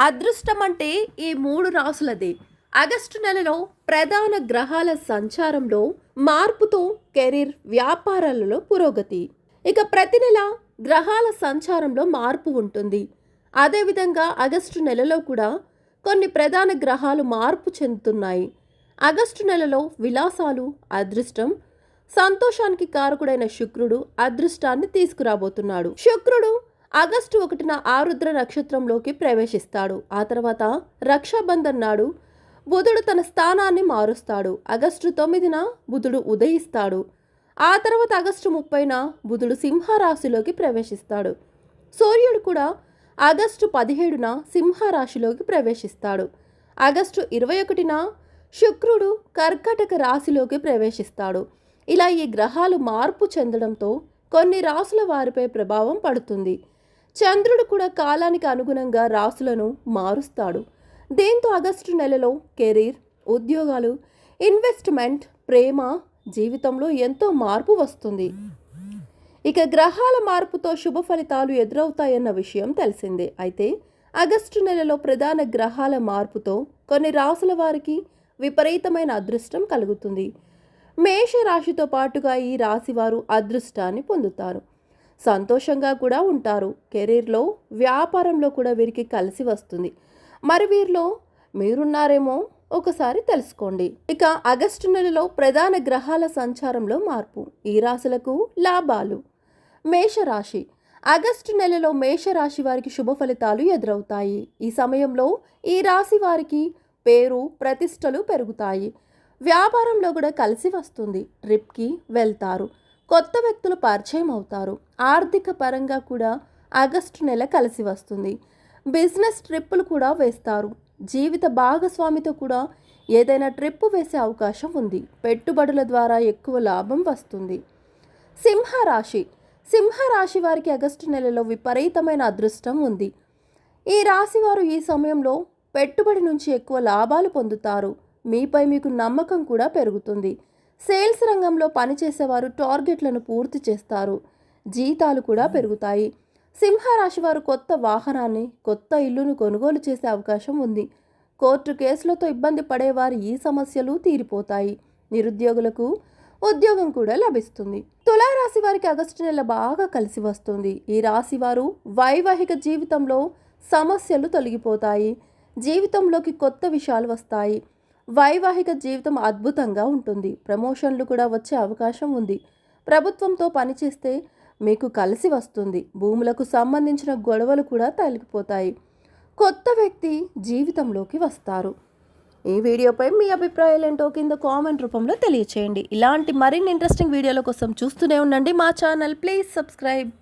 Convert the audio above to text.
అదృష్టం అంటే ఈ మూడు రాసులదే. ఆగస్టు నెలలో ప్రధాన గ్రహాల సంచారంలో మార్పుతో కెరీర్ వ్యాపారాలలో పురోగతి. ఇక ప్రతి నెల గ్రహాల సంచారంలో మార్పు ఉంటుంది. అదేవిధంగా ఆగస్టు నెలలో కూడా కొన్ని ప్రధాన గ్రహాలు మార్పు చెందుతున్నాయి. ఆగస్టు నెలలో విలాసాలు అదృష్టం సంతోషానికి కారకుడైన శుక్రుడు అదృష్టాన్ని తీసుకురాబోతున్నాడు. శుక్రుడు ఆగస్టు ఒకటిన ఆరుద్ర నక్షత్రంలోకి ప్రవేశిస్తాడు. ఆ తర్వాత రక్షాబంధన్ నాడు బుధుడు తన స్థానాన్ని మారుస్తాడు. ఆగస్టు తొమ్మిదిన బుధుడు ఉదయిస్తాడు. ఆ తర్వాత ఆగస్టు ముప్పైన బుధుడు సింహరాశిలోకి ప్రవేశిస్తాడు. సూర్యుడు కూడా ఆగస్టు పదిహేడున సింహరాశిలోకి ప్రవేశిస్తాడు. ఆగస్టు ఇరవై ఒకటిన శుక్రుడు కర్కటక రాశిలోకి ప్రవేశిస్తాడు. ఇలా ఈ గ్రహాలు మార్పు చెందడంతో కొన్ని రాసుల వారిపై ప్రభావం పడుతుంది. చంద్రుడు కూడా కాలానికి అనుగుణంగా రాసులను మారుస్తాడు. దీంతో ఆగస్టు నెలలో కెరీర్ ఉద్యోగాలు ఇన్వెస్ట్మెంట్ ప్రేమ జీవితంలో ఎంతో మార్పు వస్తుంది. ఇక గ్రహాల మార్పుతో శుభ ఫలితాలు ఎదురవుతాయన్న విషయం తెలిసిందే. అయితే ఆగస్టు నెలలో ప్రధాన గ్రహాల మార్పుతో కొన్ని రాసుల వారికి విపరీతమైన అదృష్టం కలుగుతుంది. మేష రాశితో పాటుగా ఈ రాశి వారు అదృష్టాన్ని పొందుతారు. సంతోషంగా కూడా ఉంటారు. కెరీర్లో వ్యాపారంలో కూడా వీరికి కలిసి వస్తుంది. మరి వీరిలో మీరున్నారేమో ఒకసారి తెలుసుకోండి. ఇక ఆగస్టు నెలలో ప్రధాన గ్రహాల సంచారంలో మార్పు. ఈ రాశులకు లాభాలు. మేషరాశి. ఆగస్టు నెలలో మేషరాశి వారికి శుభ ఫలితాలు ఎదురవుతాయి. ఈ సమయంలో ఈ రాశి వారికి పేరు ప్రతిష్టలు పెరుగుతాయి. వ్యాపారంలో కూడా కలిసి వస్తుంది. ట్రిప్కి వెళ్తారు. కొత్త వ్యక్తులు పరిచయం అవుతారు. ఆర్థిక పరంగా కూడా ఆగస్టు నెల కలిసి వస్తుంది. బిజినెస్ ట్రిప్పులు కూడా వేస్తారు. జీవిత భాగస్వామితో కూడా ఏదైనా ట్రిప్ వేసే అవకాశం ఉంది. పెట్టుబడుల ద్వారా ఎక్కువ లాభం వస్తుంది. సింహరాశి. సింహరాశి వారికి ఆగస్టు నెలలో విపరీతమైన అదృష్టం ఉంది. ఈ రాశి వారు ఈ సమయంలో పెట్టుబడి నుంచి ఎక్కువ లాభాలు పొందుతారు. మీపై మీకు నమ్మకం కూడా పెరుగుతుంది. సేల్స్ రంగంలో పనిచేసేవారు టార్గెట్లను పూర్తి చేస్తారు. జీతాలు కూడా పెరుగుతాయి. సింహరాశి వారు కొత్త వాహనాన్ని కొత్త ఇల్లును కొనుగోలు చేసే అవకాశం ఉంది. కోర్టు కేసులతో ఇబ్బంది పడేవారు ఈ సమస్యలు తీరిపోతాయి. నిరుద్యోగులకు ఉద్యోగం కూడా లభిస్తుంది. తులారాశి వారికి ఆగస్టు నెల బాగా కలిసి వస్తుంది. ఈ రాశి వారు వైవాహిక జీవితంలో సమస్యలు తొలగిపోతాయి. జీవితంలోకి కొత్త విషయాలు వస్తాయి. వైవాహిక జీవితం అద్భుతంగా ఉంటుంది. ప్రమోషన్లు కూడా వచ్చే అవకాశం ఉంది. ప్రభుత్వంతో పనిచేస్తే మీకు కలిసి వస్తుంది. భూములకు సంబంధించిన గొడవలు కూడా తొలగిపోతాయి కొత్త వ్యక్తి జీవితంలోకి వస్తారు. ఈ వీడియోపై మీ అభిప్రాయాలు ఏంటో కింద కామెంట్ రూపంలో తెలియచేయండి. ఇలాంటి మరిన్ని ఇంట్రెస్టింగ్ వీడియోల కోసం చూస్తూనే ఉండండి మా ఛానల్. Please subscribe.